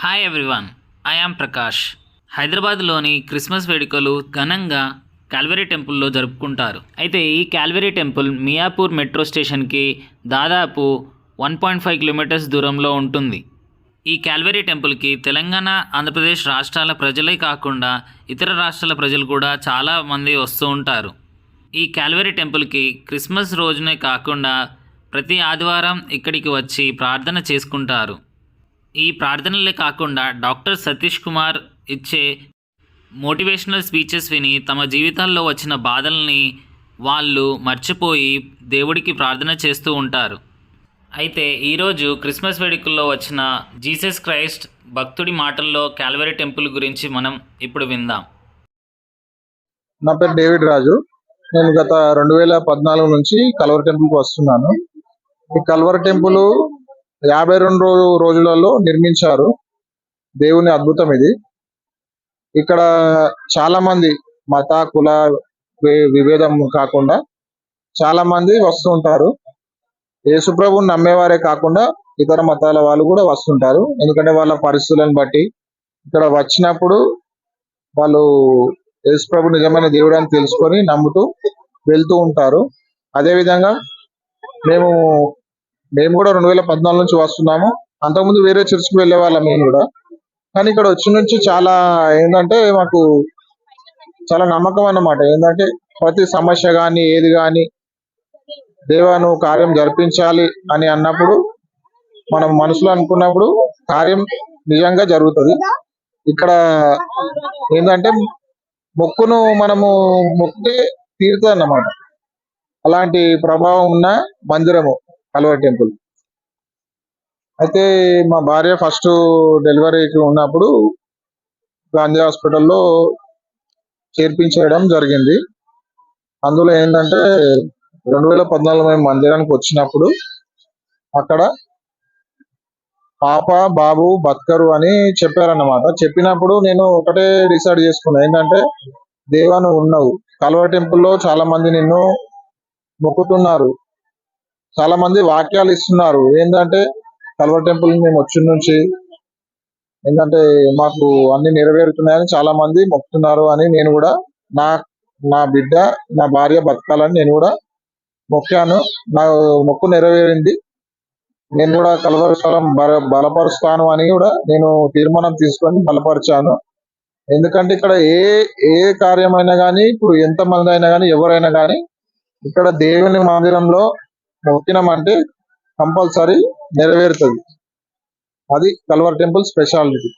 Hi everyone I am Prakash హైదరాబాద్లోని Christmas వేడుకలు ఘనంగా కాల్వరీ టెంపుల్లో జరుపుకుంటారు. అయితే ఈ కాల్వరీ టెంపుల్ మియాపూర్ మెట్రో స్టేషన్కి దాదాపు వన్ పాయింట్ ఫైవ్ కిలోమీటర్స్ దూరంలో ఉంటుంది. ఈ కాల్వరీ టెంపుల్కి తెలంగాణ ఆంధ్రప్రదేశ్ రాష్ట్రాల ప్రజలే కాకుండా ఇతర రాష్ట్రాల ప్రజలు కూడా చాలా మంది వస్తూ ఉంటారు. ఈ కాల్వరీ టెంపుల్కి క్రిస్మస్ రోజునే కాకుండా ప్రతి ఆదివారం ఇక్కడికి వచ్చి ప్రార్థన చేసుకుంటారు. ఈ ప్రార్థనలే కాకుండా డాక్టర్ సతీష్ కుమార్ ఇచ్చే మోటివేషనల్ స్పీచెస్ విని తమ జీవితాల్లో వచ్చిన బాధల్ని వాళ్ళు మర్చిపోయి దేవుడికి ప్రార్థన చేస్తూ ఉంటారు. అయితే ఈరోజు క్రిస్మస్ వేడుకల్లో వచ్చిన జీసస్ క్రైస్ట్ భక్తుడి మాటల్లో క్యాల్వరీ టెంపుల్ గురించి మనం ఇప్పుడు విందాం. నా పేరు డేవిడ్ రాజు. నేను గత రెండు వేల పద్నాలుగు నుంచి కల్వర్ టెంపుల్కి వస్తున్నాను. ఈ కల్వర్ టెంపుల్ యాభై రెండు రోజు రోజులలో నిర్మించారు. దేవుని అద్భుతం ఇది. ఇక్కడ చాలా మంది మత కుల విభేదం కాకుండా చాలా మంది వస్తూ ఉంటారు. యేసుప్రభుని నమ్మేవారే కాకుండా ఇతర మతాల వాళ్ళు కూడా వస్తుంటారు. ఎందుకంటే వాళ్ళ పరిస్థితులను బట్టి ఇక్కడ వచ్చినప్పుడు వాళ్ళు యేసుప్రభు నిజమైన దేవుడు అని తెలుసుకొని నమ్ముతూ వెళ్తూ ఉంటారు. అదే విధంగా మేము మేము కూడా రెండు వేల పద్నాలుగు నుంచి వస్తున్నాము. అంతకుముందు వేరే చర్చ్కి వెళ్ళే వాళ్ళం మేము కూడా. కానీ ఇక్కడ వచ్చి నుంచి చాలా ఏంటంటే మాకు చాలా నమ్మకం అన్నమాట. ఏంటంటే ప్రతి సమస్య కానీ ఏది కానీ దేవాను కార్యం జరిపించాలి అని అన్నప్పుడు మనం మనసులో అనుకున్నప్పుడు కార్యం నిజంగా జరుగుతుంది. ఇక్కడ ఏంటంటే మొక్కును మనము మొక్కితే తీరుతుంది అన్నమాట అలాంటి ప్రభావం ఉన్న మందిరము. కల్వర్ టెంపుల్. అయితే మా భార్య ఫస్ట్ డెలివరీకి ఉన్నప్పుడు గాంధీ హాస్పిటల్లో చేర్పించేయడం జరిగింది. అందులో ఏంటంటే రెండు వేల పద్నాలుగు మేము మందిరానికి వచ్చినప్పుడు అక్కడ పాప బాబు బతకరు అని చెప్పారన్నమాట. చెప్పినప్పుడు నేను ఒకటే డిసైడ్ చేసుకున్నా. ఏంటంటే దేవా నువ్వు ఉన్నావు. కల్వ టెంపుల్లో చాలా మంది నిన్ను మొక్కుతున్నారు. చాలా మంది వాక్యాలు ఇస్తున్నారు. ఏంటంటే కల్వ టెంపుల్ మేము వచ్చిన నుంచి ఏంటంటే మాకు అన్ని నెరవేరుతున్నాయని చాలా మంది మొక్కుతున్నారు అని నేను కూడా నా నా బిడ్డ నా భార్య బతకాలని నేను కూడా మొక్కాను. నా మొక్కు నెరవేరింది. నేను కూడా కలవరస్వరం బల బలపరుస్తాను అని కూడా నేను తీర్మానం తీసుకొని బలపరిచాను. ఎందుకంటే ఇక్కడ ఏ ఏ కార్యమైనా కానీ ఇప్పుడు ఎంత మంది అయినా కానీ ఎవరైనా కానీ ఇక్కడ దేవుని మందిరంలో మొక్కినామంటే కంపల్సరీ నెరవేరుతుంది. అది కల్వర్ టెంపుల్ స్పెషాలిటీ.